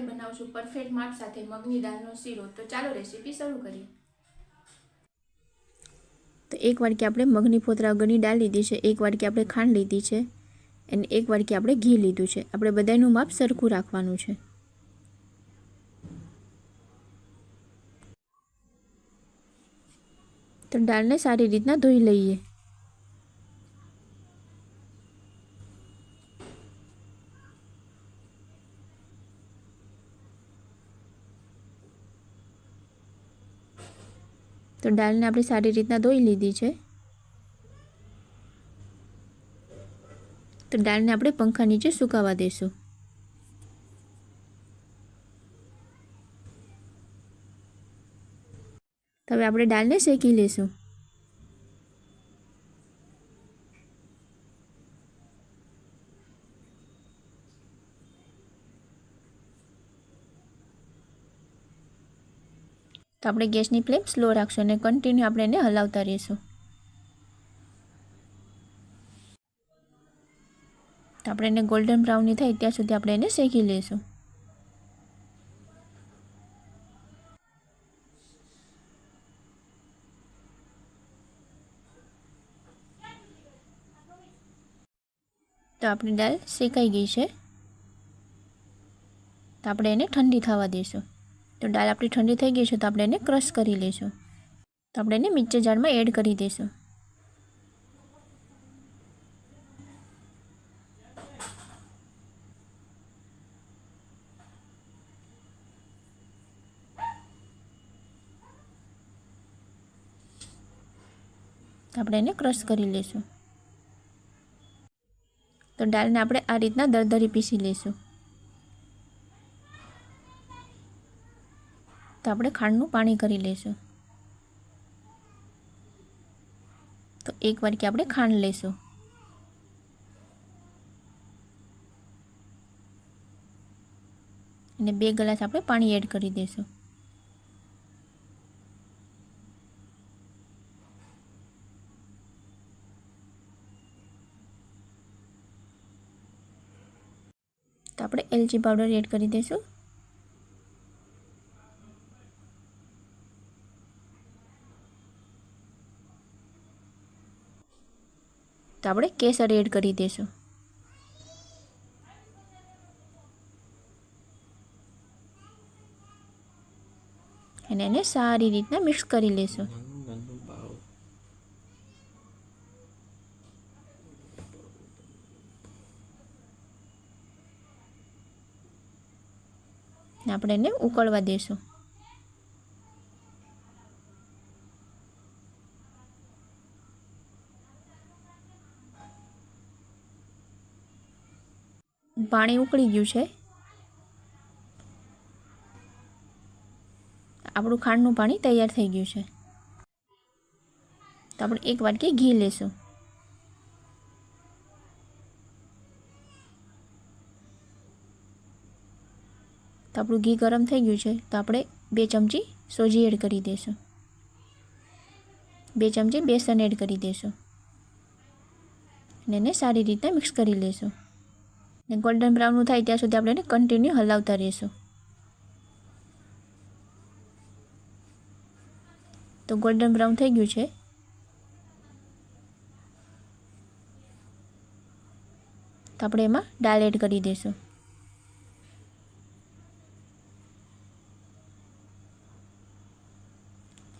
બનાવશું પરફેક્ટ માપ સાથે મગની દાળનો શીરો. તો ચાલો રેસીપી શરૂ કરીએ. તો એક વાડકી આપણે મગની ફોતરા વગરની દાળ લીધી છે. એક વાડકી આપણે ખાંડ લીધી છે. અને એક વાડકી આપણે ઘી લીધું છે. આપણે બધાનું માપ સરખું રાખવાનું છે. તો દાળને સારી રીતના ધોઈ લઈએ. તો દાળને આપણે સારી રીતના ધોઈ લીધી છે. તો દાળને આપણે પંખા નીચે સુકાવા દેશું. તો હવે આપણે દાળને શેકી લઈશું તો આપણે ગેસની ફ્લેમ સ્લો રાખશું અને કન્ટિન્યુ આપણે એને હલાવતા રહીશું. તો આપણે એને ગોલ્ડન બ્રાઉનની થાય ત્યાં સુધી આપણે એને શેકી લઈશું. તો આપણી દાળ શેકાઈ ગઈ છે. તો આપણે એને ઠંડી થવા દઈશું. તો દાળ આપણી ઠંડી થઈ ગઈ છે તો આપણે એને ક્રશ કરી લઈશું. તો આપણે એને મિક્સર જારમાં એડ કરી દઈશું. આપણે એને ક્રશ કરી લઈશું. તો દાળને આપણે આ રીતના દરદરી પીસી લઈશું. તો આપણે ખાંડનું પાણી કરી લઈશું. તો એક વાટકી આપણે ખાંડ લઈશું. અને બે ગ્લાસ આપણે પાણી એડ કરી દઈશું. તો આપણે એલચી પાવડર એડ કરી દઈશું. તો આપણે કેસર એડ કરી દઈશું અને એને સારી રીતના મિક્સ કરી લઈશું આપણે એને ઉકળવા દઈશું પાણી ઉકળી ગયું છે. આપણું ખાંડનું પાણી તૈયાર થઈ ગયું છે. તો આપણે એક વાટકી ઘી લેશું. તો આપણું ઘી ગરમ થઈ ગયું છે, તો આપણે બે ચમચી સોજી એડ કરી દઈશું બે ચમચી બેસન એડ કરી દઈશું અને એને સારી રીતે મિક્સ કરી લઈશું ને ગોલ્ડન બ્રાઉનનું થાય ત્યાં સુધી આપણે એને કન્ટિન્યુ હલાવતા રહીશું. તો ગોલ્ડન બ્રાઉન થઈ ગયું છે. તો આપણે એમાં દાળ એડ કરી દઈશું.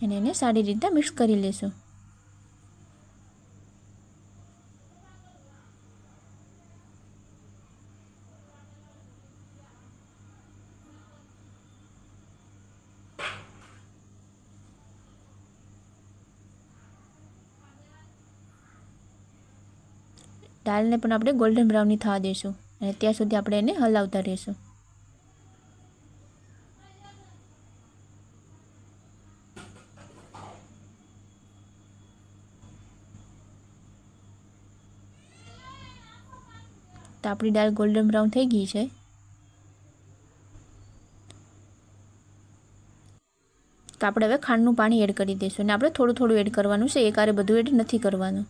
અને એને સારી રીતે મિક્સ કરી લઈશું. દાળને પણ આપણે ગોલ્ડન બ્રાઉનની થવા દઈશું અને ત્યાં સુધી આપણે એને હલાવતા રહીશું. તો આપણી દાળ ગોલ્ડન બ્રાઉન થઈ ગઈ છે. તો આપણે હવે ખાંડનું પાણી એડ કરી દઈશું અને આપણે થોડું થોડું એડ કરવાનું છે. એકારે બધું એડ નથી કરવાનું.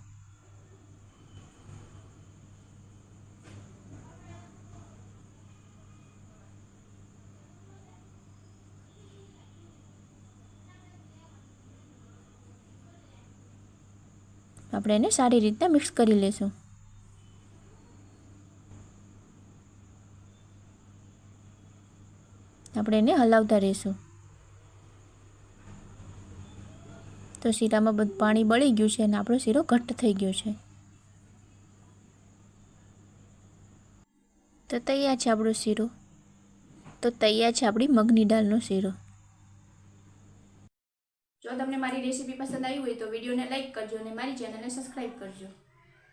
આપણે એને સારી રીતના મિક્સ કરી લેશું આપણે એને હલાવતા રહીશું. તો શીરામાં બધું, પાણી બળી ગયું છે અને આપણો શીરો ઘટ્ટ થઈ ગયો છે. તો તૈયાર છે આપણો શીરો. તો તૈયાર છે આપણી મગની દાળનો શીરો. જો તમને મારી રેસીપી પસંદ આવી હોય તો વિડીયોને લાઇક કરજો અને મારી ચેનલને સબસ્ક્રાઈબ કરજો.